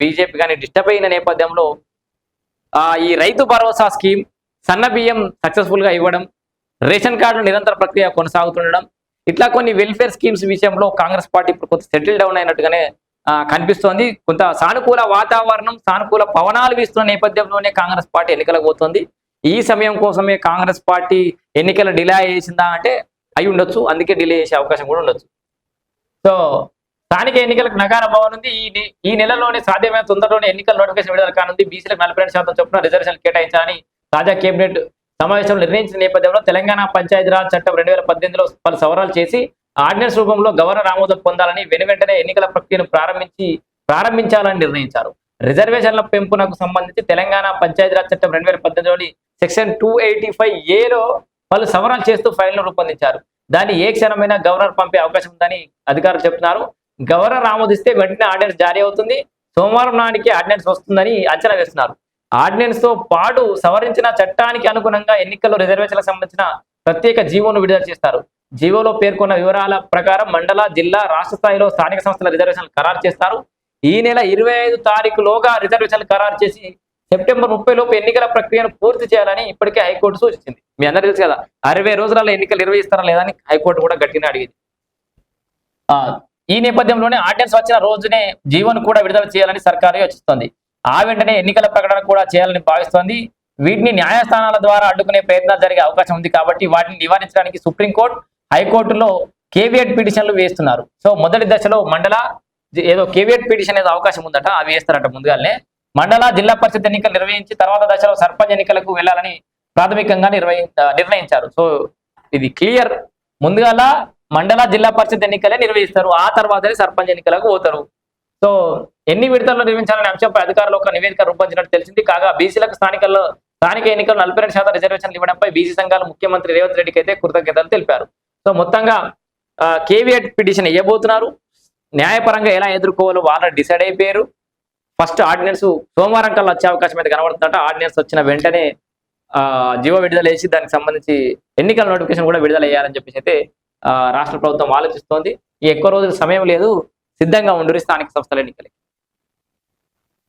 BJP కానీ disturb అయిన నేపథ్యంలో ఈ రైతు భరోసా స్కీమ్ సన్న బియ్యం సక్సెస్ఫుల్గా ఇవ్వడం రేషన్ కార్డులు నిరంతర ప్రక్రియ కొనసాగుతుండడం ఇట్లా కొన్ని వెల్ఫేర్ స్కీమ్స్ విషయంలో కాంగ్రెస్ పార్టీ ఇప్పుడు కొంత సెటిల్ డౌన్ అయినట్టుగానే కనిపిస్తోంది. కొంత సానుకూల వాతావరణం సానుకూల పవనాలు వీస్తున్న నేపథ్యంలోనే కాంగ్రెస్ పార్టీ ఎన్నికలకు పోతుంది. ఈ సమయం కోసమే కాంగ్రెస్ పార్టీ ఎన్నికలు డిలే చేసిందా అంటే అయి ఉండొచ్చు. అందుకే డిలే చేసే అవకాశం కూడా ఉండొచ్చు. సో స్థానిక ఎన్నికలకు నగార భవన్ ఉంది. ఈ ఈ నెలలోనే సాధ్యమైన తొందరలోనే ఎన్నికల నోటిఫికేషన్ విడుదల కానుంది. బీసీలకు నలభై రెండు శాతం చొప్పున రిజర్వేషన్ కేటాయించాలని తాజా కేబినెట్ సమావేశంలో నిర్ణయించిన నేపథ్యంలో తెలంగాణ పంచాయతీరాజ్ చట్టం రెండు వేల పద్దెనిమిదిలో పలు సవరాలు చేసి ఆర్డినెన్స్ రూపంలో గవర్నర్ ఆమోదం పొందాలని వెను వెంటనే ఎన్నికల ప్రక్రియను ప్రారంభించి ప్రారంభించాలని నిర్ణయించారు. రిజర్వేషన్ల పెంపునకు సంబంధించి తెలంగాణ పంచాయతీరాజ్ చట్టం రెండు వేల పద్దెనిమిదిలోని సెక్షన్ టూ ఎయిటీ ఫైవ్ ఏలో పలు సవరణలు చేస్తూ ఫైల్ను రూపొందించారు. దాన్ని ఏ క్షణమైనా గవర్నర్ పంపే అవకాశం ఉందని అధికారులు చెప్తున్నారు. గవర్నర్ ఆమోదిస్తే వెంటనే ఆర్డినెన్స్ జారీ అవుతుంది. సోమవారం నాటికి ఆర్డినెన్స్ వస్తుందని అంచనా వేస్తున్నారు. ఆర్డినెన్స్తో పాటు సవరించిన చట్టానికి అనుగుణంగా ఎన్నికల్లో రిజర్వేషన్లకు సంబంధించిన ప్రత్యేక జీవోను విడుదల చేస్తారు. జీవోలో పేర్కొన్న వివరాల ప్రకారం మండల జిల్లా రాష్ట్ర స్థాయిలో స్థానిక సంస్థల రిజర్వేషన్లు ఖరారు చేస్తారు. ఈ నెల ఇరవై ఐదు తారీఖులోగా రిజర్వేషన్లు ఖరారు చేసి సెప్టెంబర్ ముప్పై లోపు ఎన్నికల ప్రక్రియను పూర్తి చేయాలని ఇప్పటికే హైకోర్టు సూచించింది. మీ అందరికీ తెలుసు కదా అరవై రోజులలో ఎన్నికలు నిర్వహిస్తారా లేదని హైకోర్టు కూడా గట్టిగా అడిగింది. ఈ నేపథ్యంలోనే ఆర్డినెన్స్ వచ్చిన రోజునే జీవోను కూడా విడుదల చేయాలని సర్కారు యోచిస్తోంది. ఆ వెంటనే ఎన్నికల ప్రకటన కూడా చేయాలని భావిస్తోంది. వీటిని న్యాయస్థానాల ద్వారా అడ్డుకునే ప్రయత్నాలు జరిగే అవకాశం ఉంది కాబట్టి వాటిని నివారించడానికి సుప్రీంకోర్టు హైకోర్టులో కేవియట్ పిటిషన్లు వేస్తున్నారు. సో మొదటి దశలో మండల ఏదో కేవియట్ పిటిషన్ ఏదో అవకాశం ఉందట అవి వేస్తారట ముందుగానే. మండల జిల్లా పరిషత్ ఎన్నికలు నిర్వహించి తర్వాత దశలో సర్పంచ్ ఎన్నికలకు వెళ్ళాలని ప్రాథమికంగా నిర్వహి నిర్ణయించారు. సో ఇది క్లియర్. ముందుగాల మండల జిల్లా పరిషత్ ఎన్నికలే నిర్వహిస్తారు. ఆ తర్వాతనే సర్పంచ్ ఎన్నికలకు పోతారు. సో ఎన్ని విడతల్లో నిర్మించాలనే అంశంపై అధికారులు ఒక నివేదిక రూపొందించినట్టు తెలిసింది. కాగా బీసీలకు స్థానికల్లో స్థానిక ఎన్నికలు నలభై రెండు శాతం రిజర్వేషన్లు ఇవ్వడంపై బీసీ సంఘాలు ముఖ్యమంత్రి రేవంత్ రెడ్డికి అయితే కృతజ్ఞతలు తెలిపారు. సో మొత్తంగా కేవీఎట్ పిటిషన్ ఇవ్వబోతున్నారు న్యాయపరంగా ఎలా ఎదుర్కోవాలో వాళ్ళు డిసైడ్ అయిపోయారు. ఫస్ట్ ఆర్డినెన్స్ సోమవారం కల్లా వచ్చే అవకాశం అయితే కనబడుతుందట. ఆర్డినెన్స్ వచ్చిన వెంటనే ఆ, జీవో విడుదల చేసి దానికి సంబంధించి ఎన్నికల నోటిఫికేషన్ కూడా విడుదల చేయాలని చెప్పేసి అయితే రాష్ట్ర ప్రభుత్వం ఆలోచిస్తోంది. ఈ ఎక్కువ రోజులు సమయం లేదు. సిద్ధంగా ఉండురి స్థానిక సంస్థల ఎన్నికలకి.